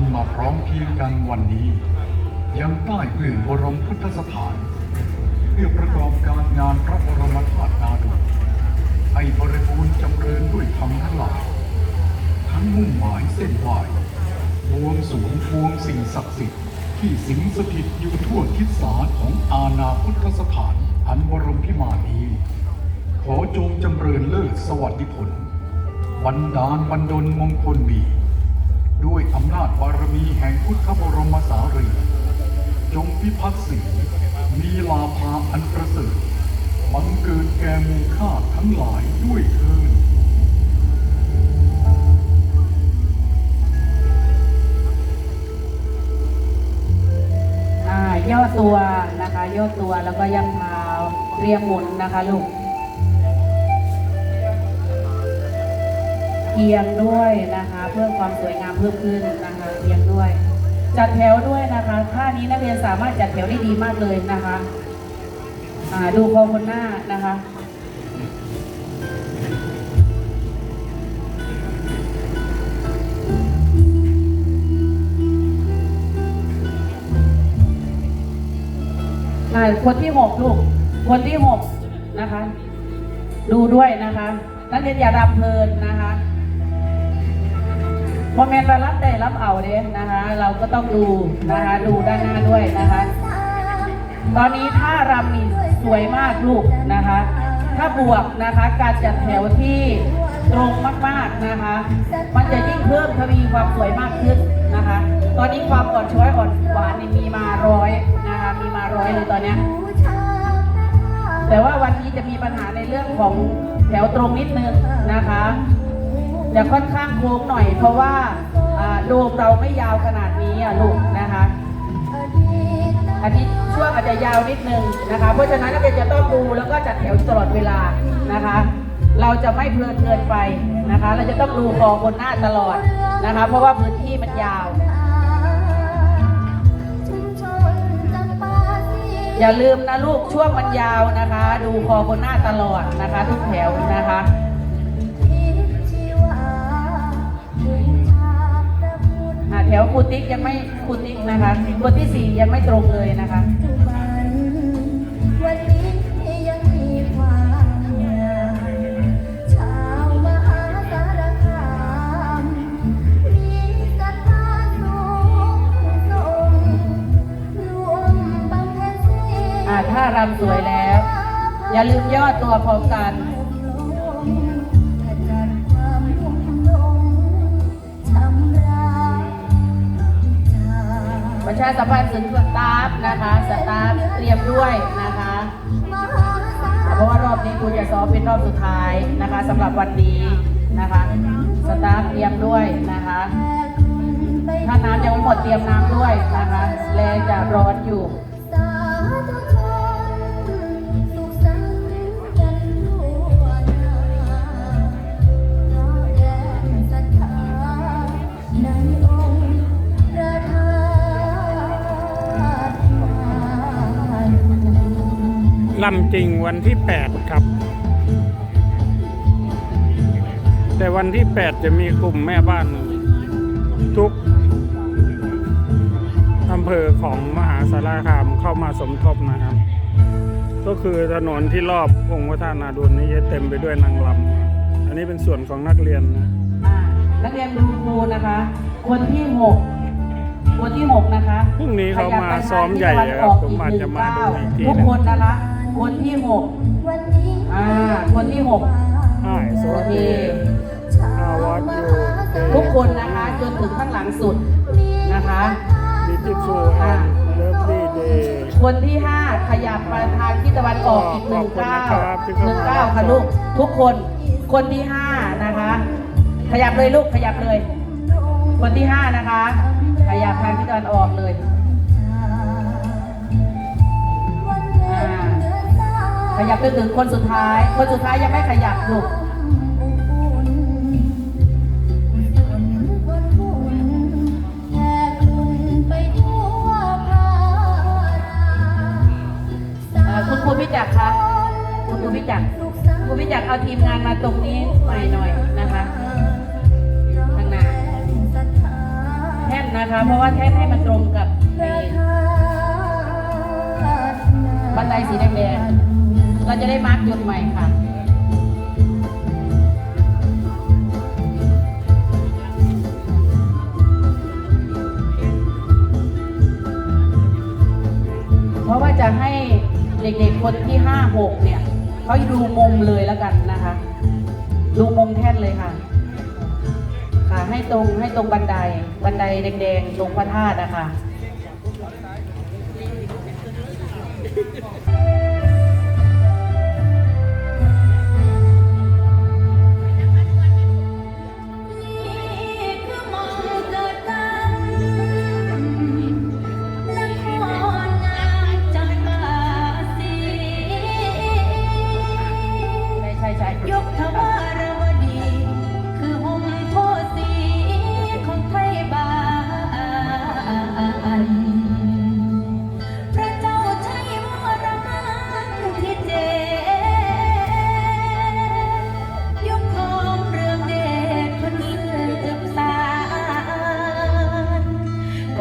นมาพร้อมเพียงกันวันนี้ ยังใต้เบื้องบรมพุทธสถาน เพื่อประกอบการงานพระบรมธาตุนาดุให้บริบูรณ์จำเริญด้วยธรรมทั้งหลายทั้งมุ่งหมายเส้นไหวบวงสวงพวงสิ่งศักดิ์สิทธิ์ที่สิงสถิตอยู่ทั่วทิศสาของอาณาพุทธสถานอันบรมพิมานีขอจงจำเริญเลิศสวัสดิผลบันดาลบันดลมงคลมี ด้วยอำนาจบารมีแห่งพุทธบรมสารี จงพิพัฒน์สีมีลาภาอันประเสริฐบังเกิดแก่มูข้าทั้งหลายด้วยเถิดอ่าย่อตัวนะคะย่อตัวแล้วก็ย่ำเท้าเรียงหมุนนะคะลูก เอียงด้วยนะคะ เพื่อความสวยงามเพิ่มขึ้นนะคะเอียงด้วย จัดแถวด้วยนะคะท่านี้นักเรียนสามารถจัดแถวได้ดีมากเลยนะคะอ่าดูคอคนหน้านะคะคนที่หกลูก คนที่หกนะคะ ดูด้วยนะคะ นักเรียนอย่ารำเพลินนะคะ พอแมนมารับได้รับเอาเด้นะคะ เราก็ต้องดูนะคะดูด้านหน้าด้วยนะคะ ตอนนี้ท่ารำนี่สวยมากลูกนะคะ ถ้าบวกนะคะการจัดแถวที่ตรงมากๆนะคะ มันจะยิ่งเพิ่มทวีความสวยมากขึ้นนะคะ ตอนนี้ความอ่อนช้อยอ่อนหวานนี่มีมาร้อยนะคะ มีมาร้อยเลยตอนเนี้ยแต่ว่าวันนี้จะมีปัญหาในเรื่องของแถวตรงนิดนึงนะคะ จะค่อนข้างโค้งหน่อย เพราะว่าอ่าโดมเราไม่ยาวขนาดนี้อะลูกนะคะ อันนี้ช่วงอาจจะยาวนิดนึงนะคะ เพราะฉะนั้นนักเรียนจะต้องดูแล้วก็จัดแถวตลอดเวลานะคะ เราจะไม่เพลินเกินไปนะคะ เราจะต้องดูคอบนหน้าตลอดนะคะ เพราะว่าพื้นที่มันยาว อย่าลืมนะลูกช่วงมันยาวนะคะ ดูคอบนหน้าตลอดนะคะ ทุกแถวนะคะ แถวครูติ๊กยังไม่ครูติ๊กนะคะคนที่สี่ยังไม่ตรงเลยนะคะวันนี้ยังมีความงามชาวมหาสารคามมีศรัทธาสูงส่งรวมบำเพ็ญศีลอ่าถ้ารำสวยแล้ว อย่าลืมย่อตัวพร้อมกัน ชาสัมพันธ์ถึงสตาฟนะคะสตาฟเตรียมด้วยนะคะเพราะว่ารอบนี้ครูจะซ้อมเป็นรอบสุดท้ายนะคะสำหรับวันนี้นะคะสตาฟเตรียมด้วยนะคะถ้าน้ำยังไม่หมดเตรียมน้ำด้วยนะคะแรงจะร้อนอยู่ ลำจริงวันที่ 8 ครับ แต่วันที่ 8 จะมีกลุ่มแม่บ้าน ทุกอำเภอของมหาสารคามเข้ามาสมทบนะครับ ก็คือถนนที่รอบองค์พระธาตุนาดูลนี้จะเต็มไปด้วยนางลำอันนี้เป็นส่วนของนักเรียนนะอ่านักเรียนดูครูนะคะคนที่หกคนที่หกนะคะพรุ่งนี้เขามาขยับไปซ้อมใหญ่ทางทิศตะวันออกครับผมอาจจะมาดูอีกทีทุกนะคนนะคะ คนที่หกวันนี้อ่า คนที่หกอ้ายสวัสดีชาอาววัดมอยู่หาสารทุกคนนะคะ จนถึงข้างหลังสุดนะคะดิจิฟูแอนเลิฟลี่เดย์คนที่ห้าขยับมาทางทิศตะวันออกอีกหนึ่งขอบคุณเก้านะครับที่หเข้านึ่งมาเก้าค่ะลูกทุกคน คนที่ห้านะคะ ขยับเลยลูกขยับเลย คนที่ห้านะคะ ขยับทางทิศตะวันออกเลย ขยับไปถึงคนสุดท้าย คนสุดท้ายยังไม่ขยับลูกคุณครูพิจักรคะคุณครูพิจักรครูพิจักรเอาทีมงานมาตรงนี้หน่อยหน่อยนะคะข้างหน้าแท่นนะคะ เพราะว่าแท่นให้มันตรงกับบันไดสีแดงๆ เราจะได้มาร์กจุดใหม่ค่ะเพราะว่าจะให้เด็กๆคนที่ห้าหกเนี่ยเขาดูมุมเลยแล้วกันนะคะ ดูมุมแท่นเลยค่ะค่ะให้ตรงให้ตรงบันไดบันไดแดงๆตรงพระธาตุนะคะนี่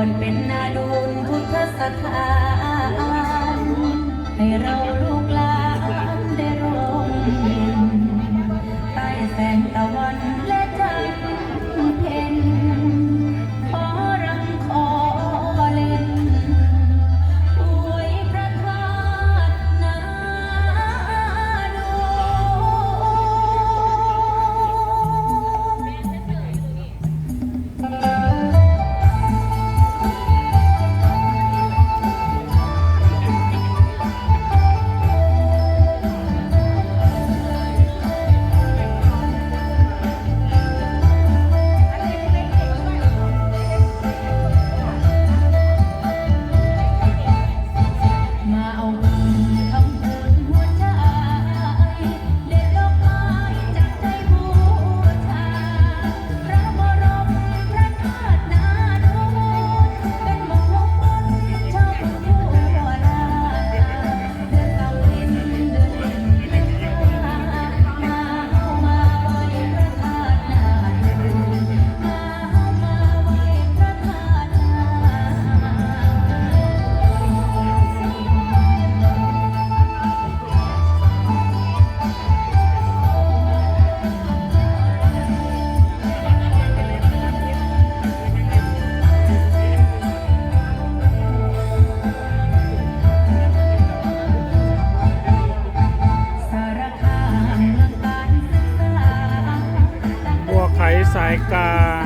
อนเป็นนาดูนพุทธสถานให้เรา สายกลาง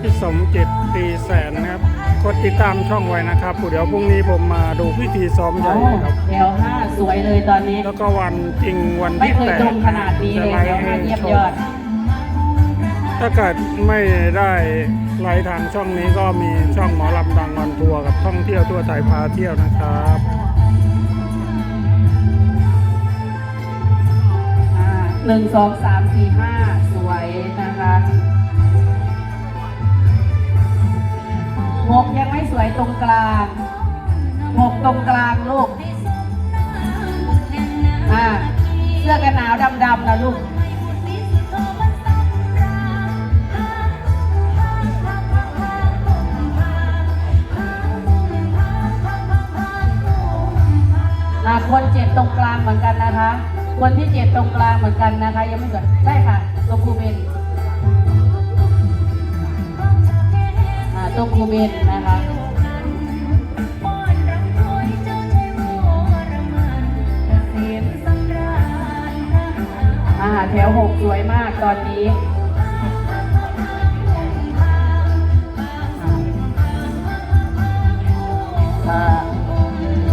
พี่สมจิตตีแสนนะครับกดติดตามช่องไว้นะครับเดี๋ยวพรุ่งนี้ผมมาดูพิธีซ้อมใหญ่ครับแถวห้าสวยเลยตอนนี้ แล้วก็วันจริงวันไม่ที่เคยแปดตรงขนาดนี้เลยแถวห้าเยี่ยมยอด ถ้าเกิดไม่ได้ไลฟ์ทางช่องนี้ก็มีช่องหมอลำดังวันทัวร์กับท่องเที่ยวทั่วไทยพาเที่ยวนะครับอ่าหนึ่งสองสามสี่ห้า หกยังไม่สวยตรงกลางหกตรงกลางลูกอ่าเสื้อกันหนาวดำๆนะลูกอ่าคนเจ็บตรงกลางเหมือนกันนะคะ คนที่เจ็บตรงกลางเหมือนกันนะคะ ยังไม่สวยใช่ค่ะตัวครูเบน อ่าตัวคเบนนะคะอาแถวหกสวยมากตอนนี้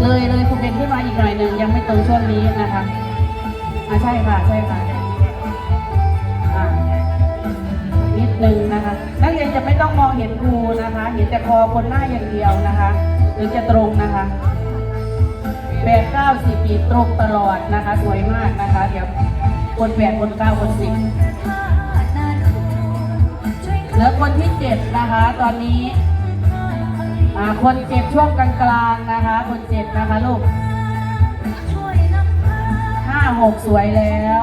เลยเลยครูเบนขึ้นมาอีกหน่อยหนึ่งยังไม่ตรงช่วงนี้นะคะอ่าใช่ค่ะ ใช่ค่ะอ่านิดนึงนะคะ จะไม่ต้องมองเห็นครูนะคะ เห็นแต่คอคนหน้าอย่างเดียวนะคะถึงจะตรงนะคะแปดเก้าสิบปีตรงตลอดนะคะ สวยมากนะคะ เดี๋ยวคนแปดคนเก้าคนสิบเหลือคนที่เจ็ดนะคะ ตอนนี้คนเจ็บช่วงกลางๆนะคะ คนเจ็บนะคะลูกห้าหกสวยแล้ว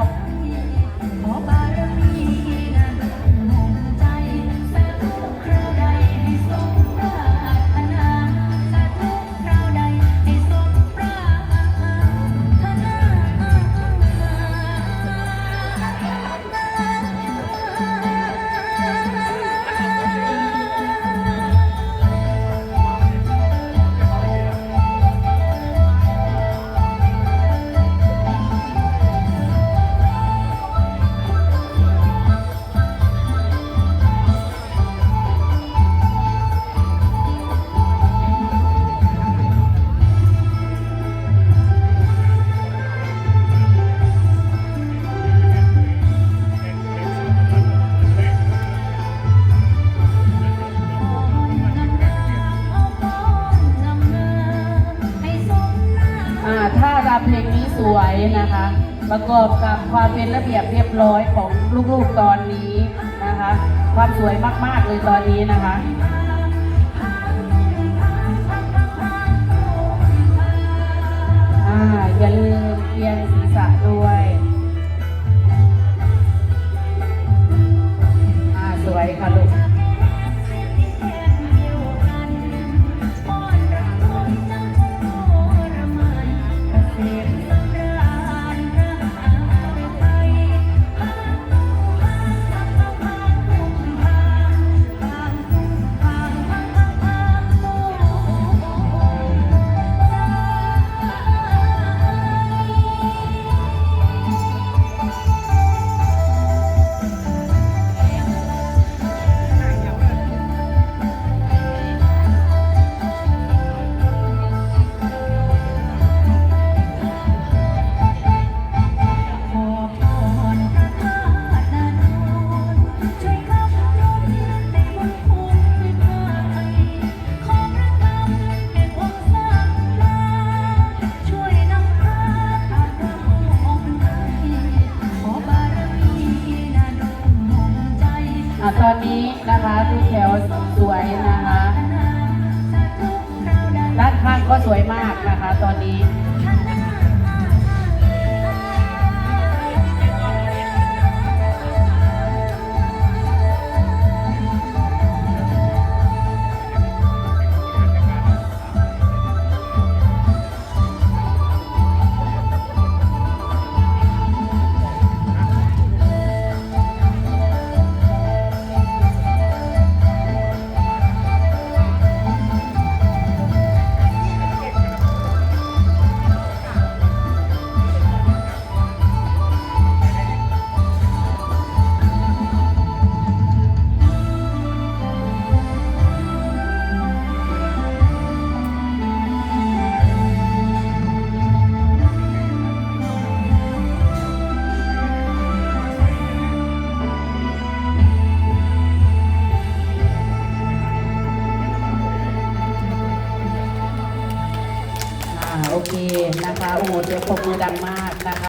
สวยนะคะประกอบกับความเป็นระเบียบเรียบร้อยของลูกๆตอนนี้นะคะ ความสวยมากๆเลยตอนนี้นะคะอ่าอย่าลืมเอียงศีรษะด้วยอ่าสวยค่ะลูก อ่าตอนนี้นะคะดูแถวสวยนะคะ ด้านข้างก็สวยมากนะคะ ตอนนี้